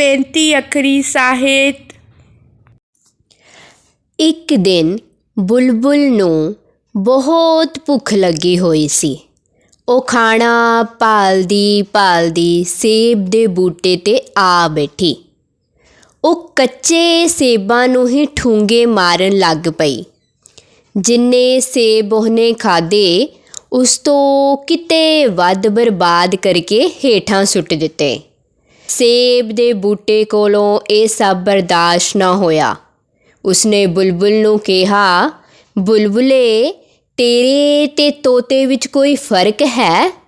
35 ਅੱਖਰੀ ਸਾਹਿਤ। ਇੱਕ ਦਿਨ ਬੁਲਬੁਲ ਨੂੰ ਬਹੁਤ ਭੁੱਖ ਲੱਗੀ ਹੋਈ ਸੀ। ਉਹ ਖਾਣਾ ਭਾਲਦੀ ਭਾਲਦੀ ਸੇਬ ਦੇ ਬੂਟੇ ਤੇ ਆ ਬੈਠੀ। ਉਹ ਕੱਚੇ ਸੇਬਾਂ ਨੂੰ ਹੀ ਠੂੰਗੇ ਮਾਰਨ ਲੱਗ ਪਈ। ਜਿੰਨੇ ਸੇਬ ਉਹਨੇ ਖਾਦੇ ਉਸ ਤੋਂ ਕਿਤੇ ਵੱਧ ਬਰਬਾਦ ਕਰਕੇ ਹੇਠਾਂ ਸੁੱਟ ਦਿੱਤੇ। ਸੇਬ ਦੇ ਬੂਟੇ ਕੋਲੋਂ ਇਹ ਸਭ ਬਰਦਾਸ਼ਤ ਨਾ ਹੋਇਆ। ਉਸਨੇ ਬੁਲਬੁਲ ਨੂੰ ਕਿਹਾ, ਬੁਲਬੁਲੇ, ਤੇਰੇ ਤੇ ਤੋਤੇ ਵਿੱਚ ਕੋਈ ਫ਼ਰਕ ਹੈ?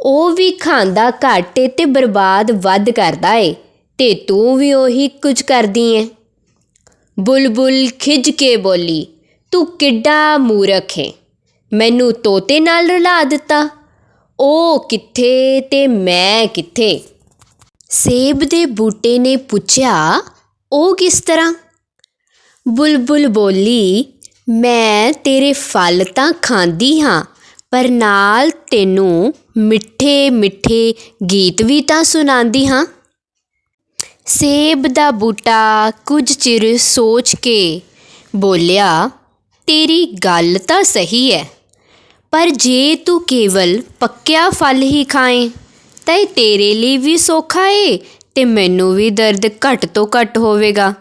ਉਹ ਵੀ ਖਾਂਦਾ ਘੱਟ ਏ ਤੇ ਬਰਬਾਦ ਵੱਧ ਕਰਦਾ ਏ, ਤੇ ਤੂੰ ਵੀ ਉਹੀ ਕੁਝ ਕਰਦੀ ਏ? ਬੁਲਬੁਲ ਖਿੱਜ ਕੇ ਬੋਲੀ, ਤੂੰ ਕਿੱਡਾ ਮੂਰਖ ਏ। ਮੈਨੂੰ ਤੋਤੇ ਨਾਲ ਰਲਾ ਦਿੱਤਾ। ਉਹ ਕਿੱਥੇ ਤੇ ਮੈਂ ਕਿੱਥੇ? ਸੇਬ ਦੇ ਬੂਟੇ ਨੇ ਪੁੱਛਿਆ, ਉਹ ਕਿਸ ਤਰ੍ਹਾਂ? ਬੁਲਬੁਲ ਬੋਲੀ, ਮੈਂ ਤੇਰੇ ਫਲ ਤਾਂ ਖਾਂਦੀ ਹਾਂ, ਪਰ ਨਾਲ ਤੈਨੂੰ ਮਿੱਠੇ ਮਿੱਠੇ ਗੀਤ ਵੀ ਤਾਂ ਸੁਣਾਉਂਦੀ ਹਾਂ। ਸੇਬ ਦਾ ਬੂਟਾ ਕੁਝ ਚਿਰ ਸੋਚ ਕੇ ਬੋਲਿਆ, ਤੇਰੀ ਗੱਲ ਤਾਂ ਸਹੀ ਹੈ ਪਰ ਜੇ ਤੂੰ ਕੇਵਲ ਪੱਕਿਆ ਫਲ ਹੀ ਖਾਏ ਤਾਂ ਇਹ ਤੇਰੇ ਲਈ ਵੀ ਸੌਖਾ ਏ ਤੇ ਮੈਨੂੰ ਵੀ ਦਰਦ ਘੱਟ ਤੋਂ ਘੱਟ ਹੋਵੇਗਾ।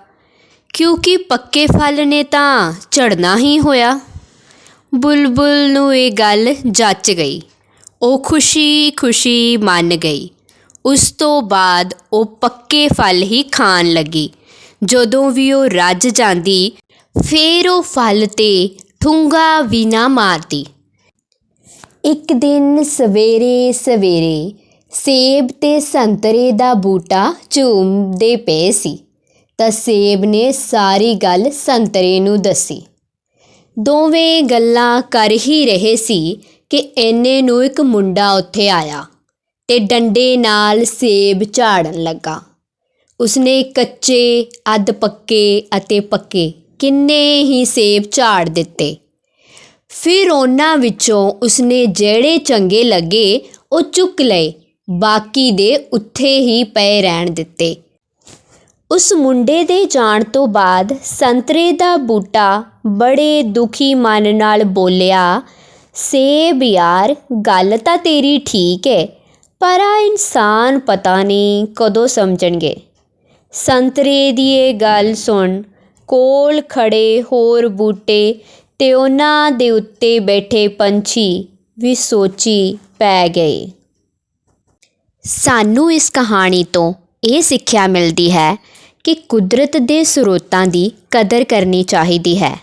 ਕਿਉਂਕਿ ਪੱਕੇ ਫਲ ਨੇ ਤਾਂ ਝੜਨਾ ਹੀ ਹੋਇਆ। ਬੁਲਬੁਲ ਨੂੰ ਇਹ ਗੱਲ ਜੱਚ ਗਈ। ਉਹ ਖੁਸ਼ੀ-ਖੁਸ਼ੀ ਮੰਨ ਗਈ। ਉਸ ਤੋਂ ਬਾਅਦ ਉਹ ਪੱਕੇ ਫਲ ਹੀ ਖਾਣ ਲੱਗੀ। ਜਦੋਂ ਵੀ ਉਹ ਰੱਜ ਜਾਂਦੀ, ਫੇਰ ਉਹ ਫਲ ਤੇ ਠੁੰਗਾ ਵੀ ਨਾ ਮਾਰਦੀ। ਇੱਕ ਦਿਨ ਸਵੇਰੇ ਸਵੇਰੇ ਸੇਬ ਤੇ ਸੰਤਰੇ ਦਾ ਬੂਟਾ ਝੂਮਦੇ ਪਏ ਸੀ, ਤਾਂ ਸੇਬ ਨੇ ਸਾਰੀ ਗੱਲ ਸੰਤਰੇ ਨੂੰ ਦੱਸੀ। ਦੋਵੇਂ ਗੱਲਾਂ ਕਰ ਹੀ ਰਹੇ ਸੀ ਕਿ ਇੰਨੇ ਨੂੰ ਇੱਕ ਮੁੰਡਾ ਉੱਥੇ ਆਇਆ ਤੇ ਡੰਡੇ ਨਾਲ ਸੇਬ ਝਾੜਨ ਲੱਗਾ। ਉਸਨੇ ਕੱਚੇ, ਅੱਧ ਪੱਕੇ ਅਤੇ ਪੱਕੇ ਕਿੰਨੇ ਹੀ ਸੇਬ ਝਾੜ ਦਿੱਤੇ। ਫਿਰ ਉਹਨਾਂ ਵਿੱਚੋਂ ਉਸਨੇ ਜਿਹੜੇ ਚੰਗੇ ਲੱਗੇ ਉਹ ਚੁੱਕ ਲਏ ਬਾਕੀ ਦੇ ਉੱਥੇ ਹੀ ਪਏ ਰਹਿਣ ਦਿੱਤੇ। ਉਸ ਮੁੰਡੇ ਦੇ ਜਾਣ ਤੋਂ ਬਾਅਦ ਸੰਤਰੇ ਦਾ ਬੂਟਾ ਬੜੇ ਦੁਖੀ ਮਨ ਨਾਲ ਬੋਲਿਆ, ਸੇਬ ਯਾਰ, ਗੱਲ ਤਾਂ ਤੇਰੀ ਠੀਕ ਹੈ ਪਰ ਆ ਇਨਸਾਨ ਪਤਾ ਨਹੀਂ ਕਦੋਂ ਸਮਝਣਗੇ। ਸੰਤਰੇ ਦੀ ਇਹ ਗੱਲ ਸੁਣ, ਕੋਲ ਖੜੇ ਹੋਰ ਬੂਟੇ ਤੇ ਉਹਨਾਂ ਦੇ ਉੱਤੇ ਬੈਠੇ ਪੰਛੀ ਵੀ ਸੋਚੀ ਪੈ ਗਏ। ਸਾਨੂੰ ਇਸ ਕਹਾਣੀ ਤੋਂ ਇਹ ਸਿੱਖਿਆ ਮਿਲਦੀ ਹੈ ਕਿ ਕੁਦਰਤ ਦੇ ਸਰੋਤਾਂ ਦੀ ਕਦਰ ਕਰਨੀ ਚਾਹੀਦੀ ਹੈ।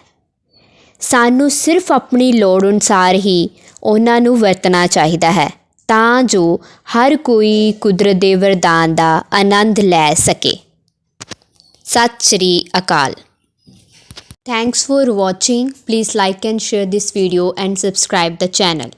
ਸਾਨੂੰ ਸਿਰਫ ਆਪਣੀ ਲੋੜ ਅਨੁਸਾਰ ਹੀ ਉਹਨਾਂ ਨੂੰ ਵਰਤਣਾ ਚਾਹੀਦਾ ਹੈ ਤਾਂ ਜੋ ਹਰ ਕੋਈ ਕੁਦਰਤ ਦੇ ਵਰਦਾਨ ਦਾ ਆਨੰਦ ਲੈ ਸਕੇ। ਸਤਿ ਸ਼੍ਰੀ ਅਕਾਲ। Thanks for watching please like and share this video and subscribe the channel.